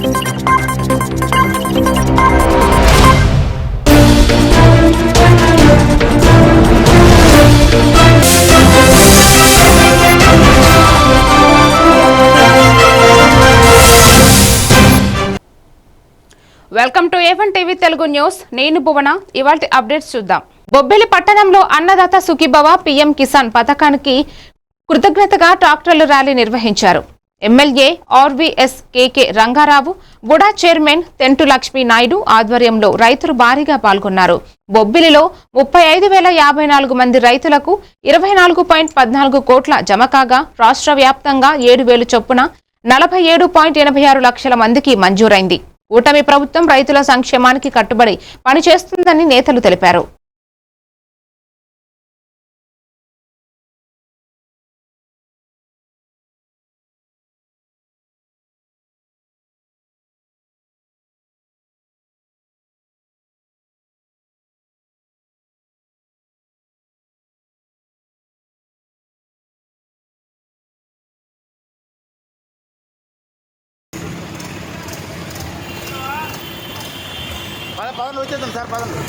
Welcome to A one TV Telugu news. నేను భువన. ఇవాళ updates చూద్దాం. బొబ్బిలి పట్టణంలో అన్నదాత సుఖీభవ పీఎం కిసాన్ పథకానికి కృతజ్ఞతగా ట్రాక్టర్లు ర్యాలీ నిర్వహించారు. MLA RVS KK Rangarao BUDA chairman Tentu Lakshmi Naidu ఆధ్వర్యంలో రైతులు భారీగా పాల్గొన్నారు. బొబ్బిలిలో ముప్పై ఐదు వేల యాభై నాలుగు మంది రైతులకు ఇరవై నాలుగు పాయింట్ పద్నాలుగు కోట్ల జమ కాగా రాష్ట్ర వ్యాప్తంగా ఏడు వేలు చొప్పున నలభై ఏడు పాయింట్ ఎనభై ఆరు లక్షల మందికి మంజూరైంది. కూటమి ప్రభుత్వం రైతుల సంక్షేమానికి కట్టుబడి పనిచేస్తుందని నేతలు తెలిపారు. పదండి వచ్చేద్దాం సార్ పదండి.